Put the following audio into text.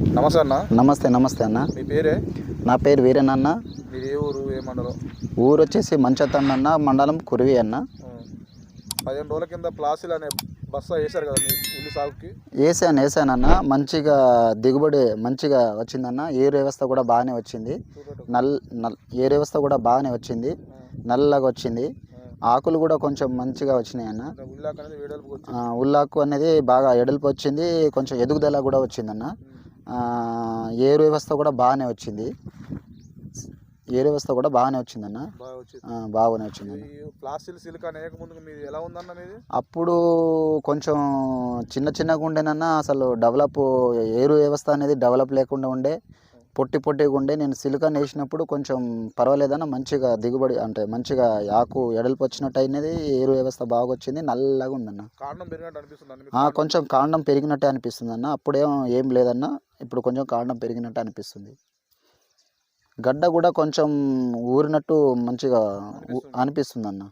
నమస్తే అన్న. నమస్తే నమస్తే అన్న. మీ పేరే? నా పేరు వీరేనన్న. మీది ఏ ఊరు ఏ మండలం? ఊరు వచ్చేసి మంచతన్న అన్న మండలం కురివి అన్న. పదిహేను రోజుల కింద ప్లాసిల్ అనే బస్సా వేశారు కదా మీ ఉల్లి సాగుకి? వేసాను వేసానన్న మంచిగా దిగుబడి మంచిగా వచ్చిందన్న. ఏరు వ్యవస్థ కూడా బాగానే వచ్చింది. నల్ నల్ ఏరు వ్యవస్థ కూడా బాగానే వచ్చింది. నల్లగా వచ్చింది. ఆకులు కూడా కొంచెం మంచిగా వచ్చినాయి అన్న. ఉల్లాక అనేది బాగా ఎడల్పు వచ్చింది. కొంచెం ఎదుగుదల కూడా వచ్చిందన్న. ఏరు వ్యవస్థ కూడా బాగానే వచ్చింది. ఏరు వ్యవస్థ కూడా బాగానే వచ్చిందన్న. వచ్చింది. బాగానే ముందు ఎలా ఉందన్న మీది అప్పుడు కొంచెం చిన్న చిన్నగా ఉండేనన్న అసలు డెవలప్ ఏరు వ్యవస్థ అనేది డెవలప్ లేకుండా ఉండే పొట్టి పొట్టిగా ఉండే. నేను సిలికాన్ వేసినప్పుడు కొంచెం పర్వాలేదన్న మంచిగా దిగుబడి అంటే మంచిగా ఆకు ఎడల్పు వచ్చినట్టు అయినది ఏరు వ్యవస్థ బాగా వచ్చింది నల్లగా ఉందన్న. కొంచెం కాండం పెరిగినట్టే అనిపిస్తుంది అన్న అప్పుడేం ఏం లేదన్న. ఇప్పుడు కొంచెం కాండం పెరిగినట్టు అనిపిస్తుంది. గడ్డ కూడా కొంచెం ఊరినట్టు మంచిగా అనిపిస్తుంది. అన్న.